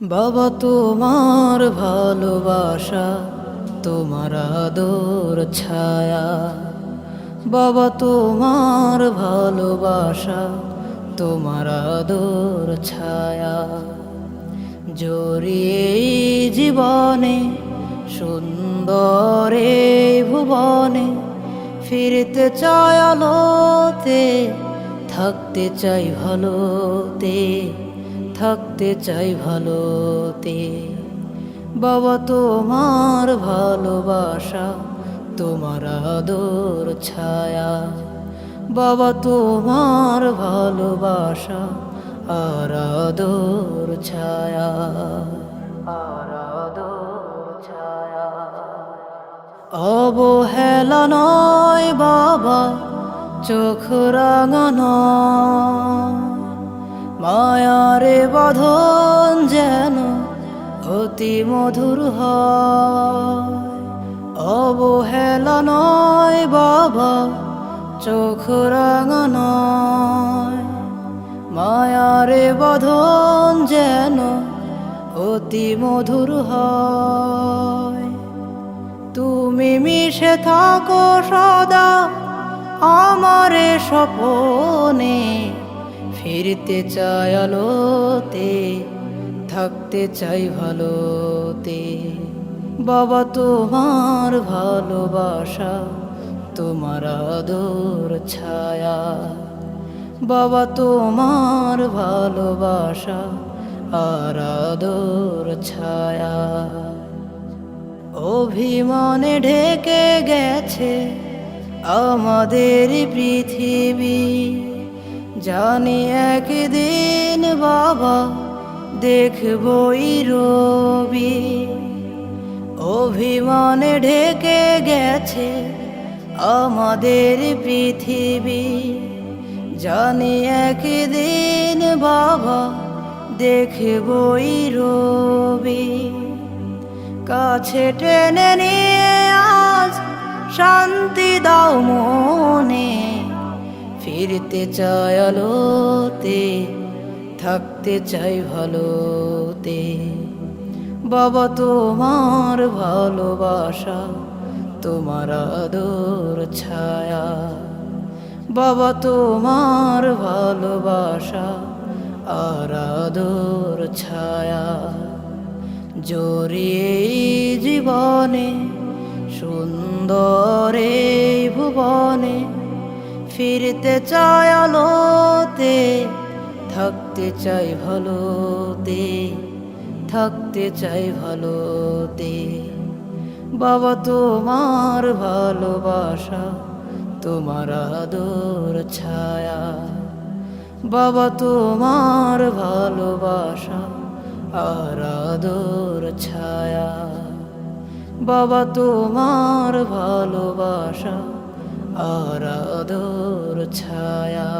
বাবা তোমার ভালোবাসা, তোমার আদর, ছায়া। বাবা তোমার ভালোবাসা, তোমার আদর, ছায়া। জড়িয়ে জীবনে, সুন্দর ভুবনে, ফিরতে চাই আলোতে, থাকতে চাই ভালোতে। থাকতে চাই ভালোতে। বাবা, তোমার ভালোবাসা, তোমার আদর, ছায়া। বাবা, তোমার ভালোবাসা, আর আদর, ছায়া। আর আদর, ছায়া। অবহেলা নয় বাবা, চোখ রাঙানো। মায়ারে বধন যেন অতি মধুর অবহেলা নয় বাবা, চোখ রাঙানো মায়ারে বাঁধন যেন অতি মধুর তুমি মিশে থাকো সদা আমারে স্বপনে। ফিরতে চাই আলোতে, থাকতে চাই ভালোতে। বাবা, তোমার ভালোবাসা, তোমার আদর, ছায়া। বাবা, তোমার ভালোবাসা আর আদর, ছায়া। অভিমানে ঢেকে গেছে আমাদের পৃথিবী। জানি একদিন বাবা দেখবই রবি। অভিমানে ঢেকে গেছে আমাদের পৃথিবী। জানি একদিন বাবা দেখবই রবি। কাছে টেনে নিয়ে আজ শান্তি দাও মনে ফিরতে চাই আলোতে, থাকতে চাই ভালোতে। বাবা, তোমার ভালোবাসা, তোমার আদর, ছায়া। বাবা, তোমার ভালোবাসা, আর আদর, ছায়া। জড়িয়ে জীবনে, সুন্দর ভুবনে ফিরতে চাই আলোতে, থাকতে চাই ভালোতে, থাকতে চাই ভালোতে। বাবা, তোমার ভালোবাসা, তোমার আদর, ছায়া। বাবা, তোমার ভালোবাসা, আর আদর, ছায়া। বাবা, তোমার ভালোবাসা আর আদর ছায়া